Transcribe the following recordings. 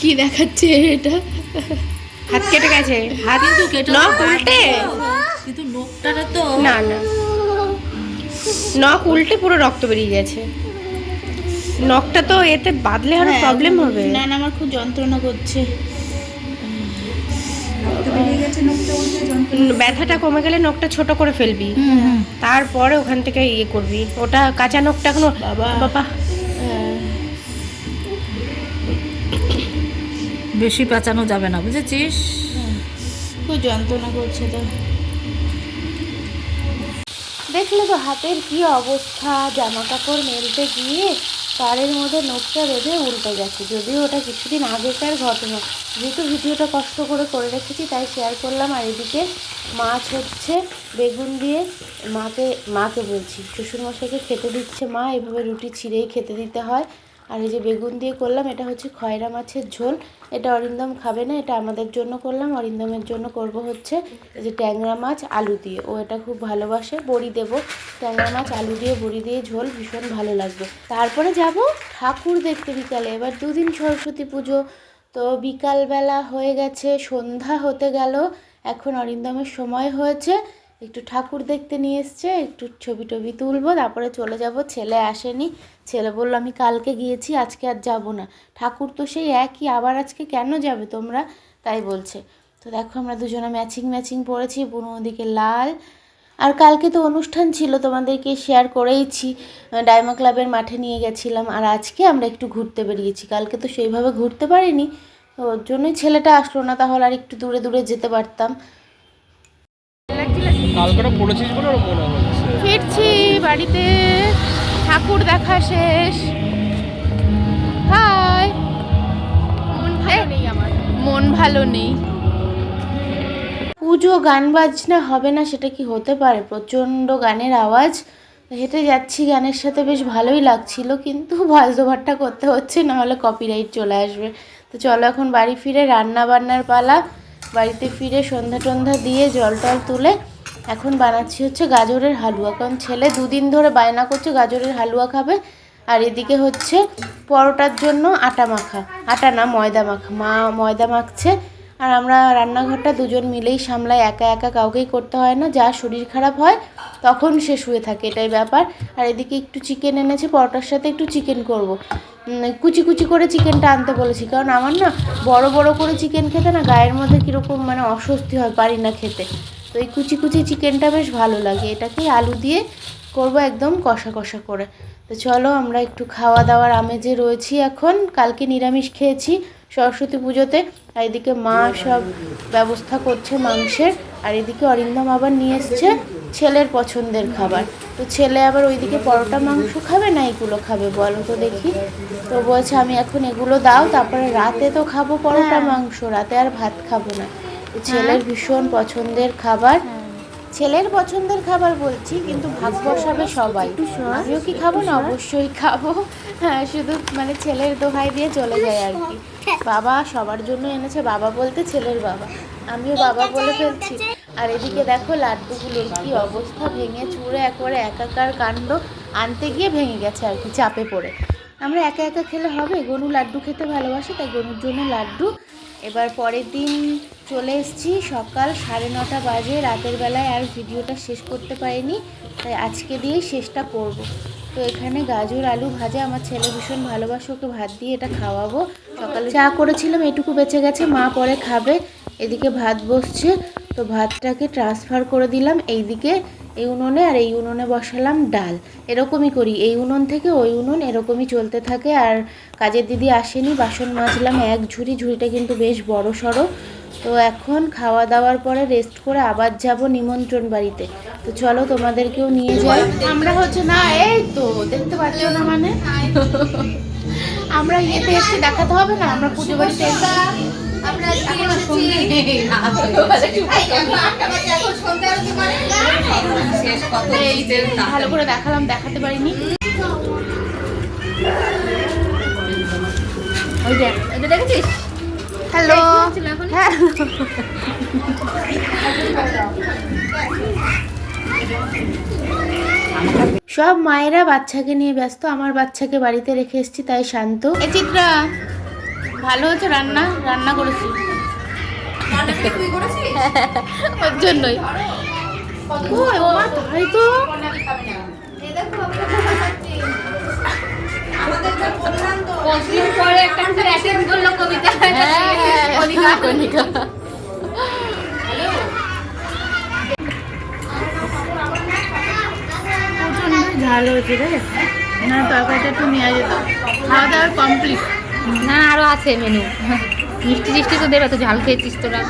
কি দেখাচ্ছে এটা? হাত কেটে গেছে। হাত কিন্তু কেটে নখ উল্টে। কিন্তু লোকটারে তো না না। নখ উল্টে পুরো রক্ত বেরিয়ে গেছে। নখটা তো এতে বাদলে আরও হ্যাঁ, প্রবলেম হবে। না না আমার খুব যন্ত্রণা করছে। ব্যথাটা কমে গেলে নখটা ছোট করে ফেলবি। তারপরে ওখান থেকে ইয়ে করবি। ওটা কাঁচা নখটা এখনও বাবা। বাবা। বেশি পেঁচানো যাবে না, বুঝেছিস? খুব যন্ত্রণা করছে তো। দেখলে তো হাতের কি অবস্থা জামা কাপড় মেলতে গিয়ে তারের মধ্যে নখটা বেঁধে উল্টে গেছে। যদিও ওটা কিছুদিন আগেকার ঘটনা। যেহেতু ভিডিওটা কষ্ট করে করে রেখেছি, তাই শেয়ার করলাম। আর এদিকে মাছ হচ্ছে, বেগুন দিয়ে মাকে মাকে বলছি, শ্বশুরমশাইকে খেতে দিচ্ছে মা। এভাবে রুটি ছিঁড়েই খেতে দিতে হয়। আর এই যে বেগুন দিয়ে করলাম, এটা হচ্ছে খয়রা মাছের ঝোল। এটা অরিন্দম খাবে না, এটা আমাদের জন্য করলাম। অরিন্দমের জন্য করব হচ্ছে এই যে ট্যাংরা মাছ, আলু দিয়ে। ও এটা খুব ভালোবাসে, বড়ি দেব। ট্যাংরা মাছ, আলু দিয়ে, বড়ি দিয়ে ঝোল ভীষণ ভালো লাগবে। তারপরে যাব ঠাকুর দেখতে বিকালে। এবার দুদিন সরস্বতী পুজো, তো বিকালবেলা হয়ে গেছে, সন্ধ্যা হতে গেল। এখন অরিন্দমের সময় হয়েছে। একটু ঠাকুর দেখতে নিয়ে এসছে, একটু ছবি টবি তুলবো, তারপরে চলে যাব। ছেলে আসেনি। ছেলে বলল, আমি কালকে গিয়েছি, আজকে আর যাব না। ঠাকুর তো সেই একই, আবার আজকে কেন যাবে তোমরা? তাই বলছে। তো দেখো, আমরা দুজনে ম্যাচিং ম্যাচিং পড়েছি বুনো ওদিকে লাল। আর কালকে তো অনুষ্ঠান ছিল, তোমাদেরকে শেয়ার করেইছি। ডায়মা ক্লাবের মাঠে নিয়ে গেছিলাম, আর আজকে আমরা একটু ঘুরতে বেরিয়েছি। কালকে তো সেইভাবে ঘুরতে পারিনি, তো ওর জন্যই ছেলেটা আসলো না, তাহলে আর একটু দূরে দূরে যেতে পারতাম। কালকেটা পড়েছিস বলে ওর মনে হচ্ছে। ফিরছি বাড়িতে। ঠাকুর দেখা শেষ। হাই। মন ভালো নেই আমার। মন ভালো নেই। পুজো গান বাজনা হবে না সেটা কি হতে পারে? প্রচণ্ড গানের আওয়াজ। হেঁটে যাচ্ছি গানের সাথে বেশ ভালোই লাগছিল কিন্তু ভয়েস ওভারটা করতে হচ্ছে না হলে কপিরাইট চলে আসবে। তো চলো এখন বাড়ি ফিরে রান্না বান্নার পালা। বাড়িতে ফিরে সন্ধ্যা টন্ধা দিয়ে জল টল তুলে এখন বানাচ্ছি হচ্ছে গাজরের হালুয়া। কারণ ছেলে দুদিন ধরে বায়না করছে গাজরের হালুয়া খাবে। আর এদিকে হচ্ছে পরোটার জন্য আটা মাখা। আটা না, ময়দা মাখা। মা ময়দা মাখছে। আর আমরা রান্নাঘরটা দুজন মিলেই সামলাই একা একা কাউকেই করতে হয় না। যা শরীর খারাপ হয়, তখন সে শুয়ে থাকে। এটাই ব্যাপার। আর এদিকে একটু চিকেন এনেছে। পরোটার সাথে একটু চিকেন করব। কুচি কুচি করে চিকেনটা আনতে বলেছি। কারণ আমার না বড় বড় করে চিকেন খেতে না গায়ের মধ্যে কীরকম মানে অস্বস্তি হয়, পারি না খেতে। তো এই কুচি কুচি চিকেনটা বেশ ভালো লাগে। এটাকে আলু দিয়ে করব একদম কষা কষা করে। তো চলো আমরা একটু খাওয়া দাওয়ার আমেজে রয়েছি এখন। কালকে নিরামিষ খেয়েছি সরস্বতী পুজোতে। আর এদিকে মা সব ব্যবস্থা করছে মাংসের। আর এদিকে অরিন্দম আবার নিয়ে এসছে ছেলের পছন্দের খাবার। তো ছেলে আবার ওইদিকে পরোটা মাংস খাবে না এগুলো খাবে বলো তো দেখি। তো বলছে আমি এখন এগুলো দাও তারপরে রাতে তো খাব পরোটা মাংস রাতে আর ভাত খাব না। ছেলের ভীষণ পছন্দের খাবার। ছেলের পছন্দের খাবার বলছি কিন্তু ভাগ বসাবে সবাই। আমিও কি খাব না? অবশ্যই খাব। হ্যাঁ শুধু মানে ছেলের দোহাই দিয়ে চলে যায় আর কি। বাবা সবার জন্য এনেছে বাবা বলতে ছেলের বাবা। আমিও বাবা বলে ফেলছি। আর এদিকে দেখো লাড্ডুগুলোর কি অবস্থা ভেঙে চুড়ে একবারে একাকার কাণ্ড আনতে গিয়ে ভেঙে গেছে আর কি চাপে পড়ে। আমরা একা একা খেলে হবে? গনু লাড্ডু খেতে ভালোবাসে তাই গনুর জন্য লাড্ডু এবার পরের দিন চলে এসেছি। সকাল সাড়ে নটা বাজে, রাতের বেলায় আর ভিডিওটা শেষ করতে পারিনি, তাই আজকে দিয়েই শেষটা করব। তো এখানে গাজর, আলু ভাজা, আমার ছেলে ভীষণ ভালোবাসে, ওকে ভাত দিয়ে এটা খাওয়াবো। সকালে চা করেছিলাম এটুকু বেঁচে গেছে, মা পরে খাবে, এদিকে ভাত বসছে, তো ভাতটাকে ট্রান্সফার করে দিলাম, এইদিকে এই উনুনে আর এই উনুনে বসালাম ডাল। এরকমই করি। এই উনুন থেকে ওই উনুন এরকমই চলতে থাকে আর কাজের দিদি আসেনি, বাসন মাজলাম এক ঝুড়ি। ঝুড়িটা কিন্তু বেশ বড় সড়ো। তো এখন খাওয়া দাওয়ার পরে রেস্ট করে আবার যাব নিমন্ত্রণ বাড়িতে। তো চলো তোমাদেরকেও নিয়ে যাই। আমরা হচ্ছে না, এই তো দেখতে পাচ্ছ না মানে। আমরা ইয়েতে এসে দেখাতে হবে না, আমরা পুজো বাড়িতে ভালো করে দেখালাম দেখাতে পারিনি। ওই যে এটা দেখেছিস? হ্যালো। হ্যাঁ। সব মায়েরা বাচ্চাকে নিয়ে ব্যস্ত আমার বাচ্চাকে বাড়িতে রেখে এসেছি তাই শান্ত। এ চিত্রা। ভালো হচ্ছে রান্না রান্না করেছি। ওর জন্যই। তাই তো? হ্যাঁ, ঝাল হয়েছে রে। না তরকারিটা একটু নিয়ে যেত খাওয়া দাওয়ার কমপ্লিট। না আরও আছে মেনু মিষ্টি টিষ্টি তো দেবে তো ঝাল খেয়েছিস তোরা।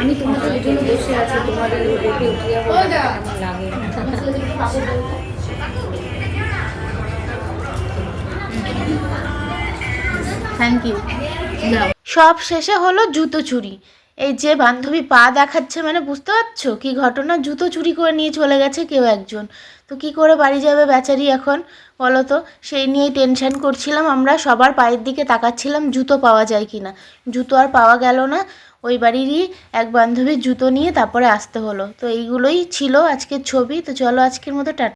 আমি তোমাদের জন্য বসে আছি তোমাদের দেখে উঠিয়ে লাগে। থ্যাংক ইউ সব শেষে হলো জুতো চুরি। এই যে বান্ধবী পা দেখাচ্ছে মানে বুঝতে পারছ? কি ঘটনা? জুতো চুরি করে নিয়ে চলে গেছে কেউ একজন। তো কি করে বাড়ি যাবে বেচারি এখন? বলো তো সেই নিয়েই টেনশান করছিলাম আমরা, সবার পায়ের দিকে তাকাচ্ছিলাম, জুতো পাওয়া যায় কি না জুতো আর পাওয়া গেল না, ওই বাড়িরই এক বান্ধবীর জুতো নিয়ে তারপরে আসতে হলো। তো এইগুলোই ছিল আজকের ছবি, তো চলো আজকের মতো টাটা